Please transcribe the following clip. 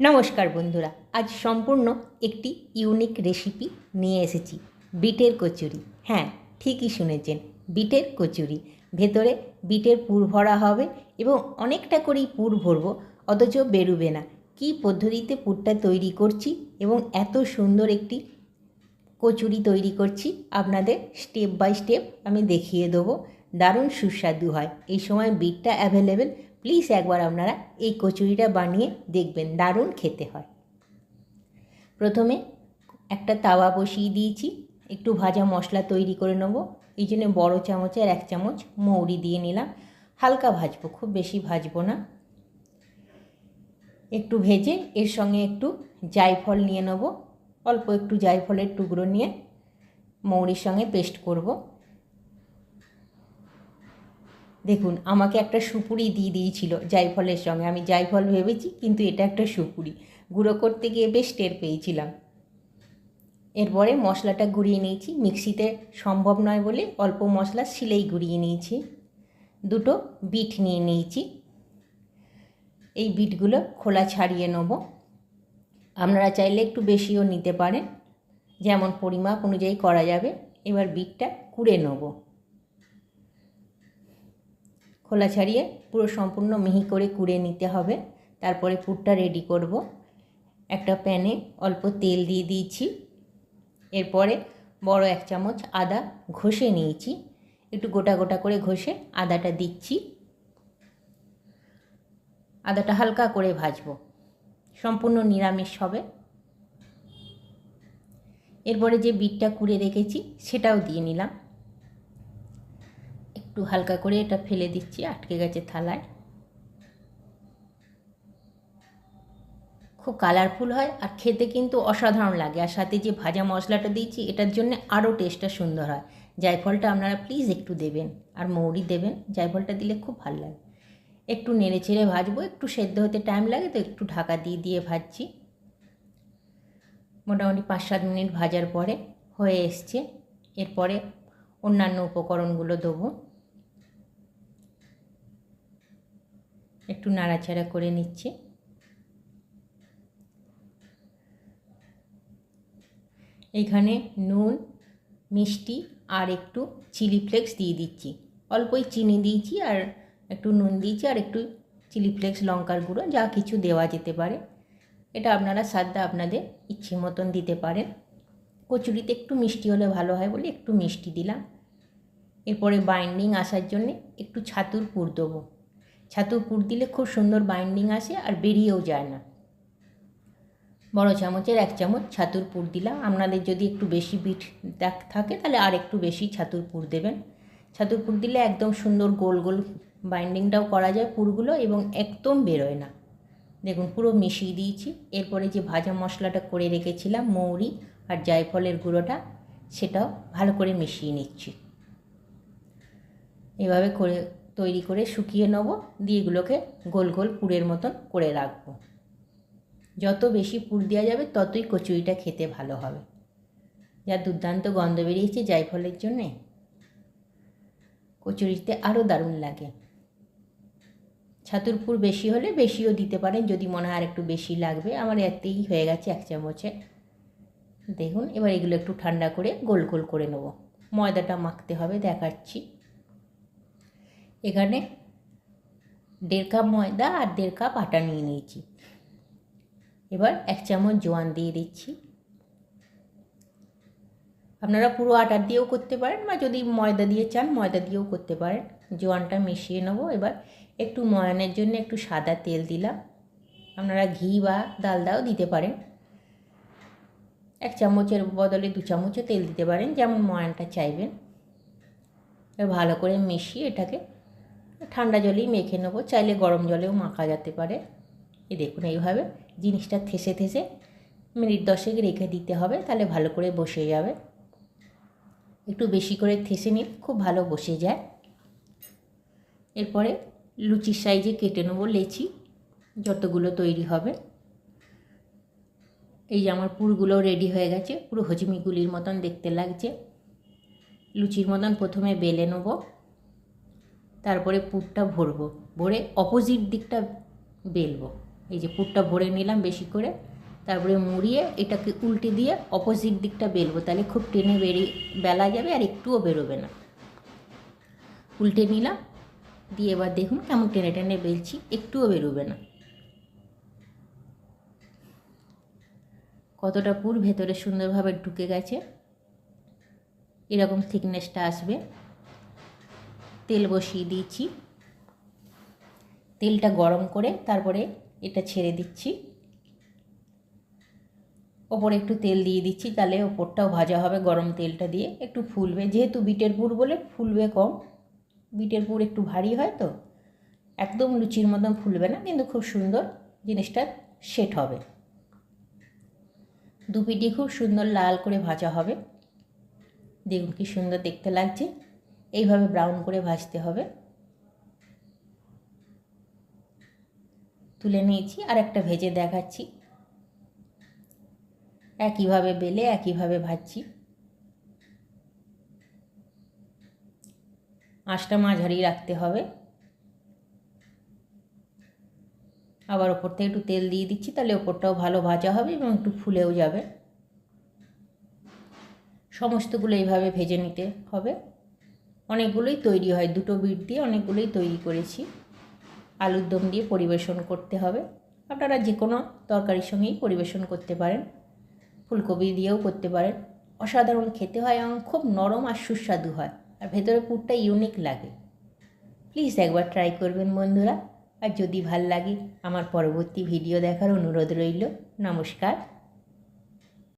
নমস্কার বন্ধুরা, আজ সম্পূর্ণ একটি ইউনিক রেসিপি নিয়ে এসেছি, বিটের কচুরি। হ্যাঁ ঠিকই শুনেছেন, বিটের কচুরি। ভেতরে বিটের পুর ভরা হবে এবং অনেকটা করেই পুর ভরবো, অথচ বেরুবে না। কী পদ্ধতিতে পুরটা তৈরি করছি এবং এত সুন্দর একটি কচুরি তৈরি করছি, আপনাদের স্টেপ বাই স্টেপ আমি দেখিয়ে দেবো। দারুণ সুস্বাদু হয়। এই সময় বিটটা অ্যাভেলেবেল প্লিজ একবার আপনারা এই কচুরিটা বানিয়ে দেখবেন, দারুণ খেতে হয়। প্রথমে একটা তাওয়া বসিয়ে দিয়েছি। একটু ভাজা মশলা তৈরি করে নেব। এই জন্য বড়ো চামচের এক চামচ মৌরি দিয়ে নিলাম। হালকা ভাজবো, খুব বেশি ভাজবো না। একটু ভেজে এর সঙ্গে একটু জায়ফল নিয়ে নেব। অল্প একটু জায়ফলের টুকরো নিয়ে মৌরির সঙ্গে পেস্ট করব। দেখুন, আমাকে একটা সুপুরি দিয়ে দিয়েছিল জায়ফলের সঙ্গে। আমি জায়ফল ভেবেছি, কিন্তু এটা একটা সুপুরি। গুঁড়ো করতে গিয়ে বেশ টের পেয়েছিলাম। এরপরে মশলাটা গুঁড়িয়ে নিয়েছি। মিক্সিতে সম্ভব নয় বলে অল্প মশলা শিলেই গুঁড়িয়ে নিয়েছি। দুটো বিট নিয়ে নিয়েছি। এই বিটগুলো খোলা ছাড়িয়ে নেব। আপনারা চাইলে একটু বেশিও নিতে পারেন। যেমন পরিমাপ অনুযায়ী করা যাবে। এবার বিটটা কুড়ে নেব। খোলা ছাড়িয়ে পুরো সম্পূর্ণ মিহি করে কুড়ে নিতে হবে। তারপরে পুরটা রেডি করব। একটা প্যানে অল্প তেল দিয়ে দিয়েছি। এরপরে বড় এক চামচ আদা ঘষে নিয়েছি। একটু গোটা গোটা করে ঘষে আদাটা দিচ্ছি। আদাটা হালকা করে ভাজবো। সম্পূর্ণ নিরামিষ হবে। এরপরে যে বিটটা কুড়ে রেখেছি সেটাও দিয়ে নিলাম। একটু হালকা করে এটা ফেলে দিচ্ছি আটকে গেছে থালায়। খুব কালারফুল হয় আর খেতে কিন্তু অসাধারণ লাগে। আর সাথে যে ভাজা মশলাটা দিয়েছি, এটার জন্য আরও টেস্টটা সুন্দর হয়। জায়ফলটা আপনারা প্লিজ একটু দেবেন আর মৌরি দেবেন, জায়ফলটা দিলে খুব ভালো লাগে। একটু নেড়ে ছেড়ে ভাজবো, একটু সেদ্ধ হতে টাইম লাগে তো একটু ঢাকা দিয়ে দিয়ে ভাজছি। মোটামুটি পাঁচ সাত মিনিট ভাজার পরে হয়ে এসছে। এরপরে অন্যান্য উপকরণগুলো দেবো। একটু নাড়াচাড়া করে নিচ্ছি। এখানে নুন, মিষ্টি আর একটু চিলি ফ্লেক্স দিয়ে দিচ্ছি। অল্পই চিনি দিয়েছি আর একটু নুন দিয়েছি আর একটু চিলি ফ্লেক্স, লঙ্কার গুঁড়ো, যা কিছু দেওয়া যেতে পারে। এটা আপনারা স্বাদটা আপনাদের ইচ্ছে মতন দিতে পারেন। কচুরিতে একটু মিষ্টি হলে ভালো হয় বলে একটু মিষ্টি দিলাম। এরপরে বাইন্ডিং আসার জন্যে একটু ছাতুর পুর দেবো। ছাতুর পুর দিলে খুব সুন্দর বাইন্ডিং আসে আর বেরিয়েও যায় না। বড় চামচের এক চামচ ছাতুর পুর দিলাম। আপনাদের যদি একটু বেশি বিট থাকে, তাহলে আর একটু বেশি ছাতুর পুর দেবেন। ছাতুর পুর দিলে একদম সুন্দর গোল গোল বাইন্ডিংটাও করা যায় পুরগুলো এবং একদম বেরোয় না। দেখুন, পুরো মিশিয়ে দিয়েছি। এরপরে যে ভাজা মশলাটা করে রেখেছিলাম, মৌরি আর জায়ফলের গুঁড়োটা, সেটাও ভালো করে মিশিয়ে নিচ্ছি। এভাবে করে তৈরি করে শুকিয়ে নেব, দিয়ে এগুলোকে গোল গোল পুরের মতন করে রাখব। যত বেশি পুর দেওয়া যাবে, ততই কচুরিটা খেতে ভালো হবে। যা দুর্দান্ত গন্ধ বেরিয়েছে জায়ফলের জন্যে। কচুরিতে আরও দারুণ লাগে। ছাতুর পুর বেশি হলে বেশিও দিতে পারেন, যদি মনে হয় আর একটু বেশি লাগবে। আমার এতেই হয়ে গেছে এক চামচে। দেখুন, এবার এগুলো একটু ঠান্ডা করে গোল গোল করে নেব। ময়দাটা মাখতে হবে, দেখাচ্ছি। এখানে দেড় কাপ ময়দা আর দেড় কাপ আটা নিয়ে নিয়েছি। এবার এক চামচ জোয়ান দিয়ে দিচ্ছি। আপনারা পুরো আটা দিয়েও করতে পারেন বা যদি ময়দা দিয়ে চান, ময়দা দিয়েও করতে পারেন। জোয়ানটা মিশিয়ে নেব। এবার একটু ময়ানের জন্য একটু সাদা তেল দিলাম। আপনারা ঘি বা ডালদাও দিতে পারেন। এক চামচের বদলে দু চামচও তেল দিতে পারেন, যেমন ময়ানটা চাইবেন। ভালো করে মিশিয়ে এটাকে ঠান্ডা জলেই মেখে নেব, চাইলে গরম জলেও মাখা যেতে পারে। এ দেখুন এইভাবে জিনিসটা থেসে থেসে মিনিট দশেক রেখে দিতে হবে, তাহলে ভালো করে বসে যাবে। একটু বেশি করে থেসে নিলে খুব ভালো বসে যায়। এরপরে লুচির সাইজে কেটে নেব লেচি, যতগুলো তৈরি হবে। এই যে আমার পুরগুলো রেডি হয়ে গেছে, পুরো হজমিগুলির মতন দেখতে লাগছে। লুচির মতন প্রথমে বেলে নেব। তারপরে পুরটা ভরবো। ভরে অপোজিট দিকটা বেলবো। এই যে পুরটা ভরে নিলাম বেশি করে, তারপরে মুড়িয়ে এটাকে উল্টে দিয়ে অপোজিট দিকটা বেলবো। তাহলে খুব টেনে বেরিয়ে, বেলা যাবে আর একটুও বেরোবে না। উল্টে নিলাম, দিয়ে এবার দেখুন কেমন টেনে টেনে বেলছি, একটুও বেরোবে না। কতটা পুর ভেতরে সুন্দরভাবে ঢুকে গেছে। এরকম থিকনেসটা আসবে। তেল বসিয়ে দিয়েছি। তেলটা গরম করে তারপরে এটা ছেড়ে দিচ্ছি। ওপরে একটু তেল দিয়ে দিচ্ছি, তাহলে ওপরটাও ভাজা হবে গরম তেলটা দিয়ে। একটু ফুলবে, যেহেতু বিটের পুর বলে ফুলবে কম। বিটের পুর একটু ভারী হয় তো, একদম লুচির মতন ফুলবে না, কিন্তু খুব সুন্দর জিনিসটা সেট হবে। দু পিটি খুব সুন্দর লাল করে ভাজা হবে। দেখুন কি সুন্দর দেখতে লাগছে। এইভাবে ব্রাউন করে ভাজতে হবে। তুলে নিয়েছি আর একটা ভেজে দেখাচ্ছি। একইভাবে বেলে একইভাবে ভাজছি। আঁচটা মাঝারি রাখতে হবে। আবার ওপর থেকে একটু তেল দিয়ে দিচ্ছি, তাহলে ওপরটাও ভালো ভাজা হবে এবং একটু ফুলেও যাবে। সমস্তগুলো এইভাবে ভেজে নিতে হবে। অনেকগুলোই তৈরি হয়। দুটো বিট দিয়ে অনেকগুলোই তৈরি করেছি। আলুর দম দিয়ে পরিবেশন করতে হবে। আপনারা যে কোনো তরকারির সঙ্গেই পরিবেশন করতে পারেন। ফুলকপি দিয়েও করতে পারেন। অসাধারণ খেতে হয় এবং খুব নরম আর সুস্বাদু হয়। আর ভেতরে পুরটা ইউনিক লাগে। প্লিজ একবার ট্রাই করবেন বন্ধুরা। আর যদি ভালো লাগে, আমার পরবর্তী ভিডিও দেখার অনুরোধ রইল। নমস্কার।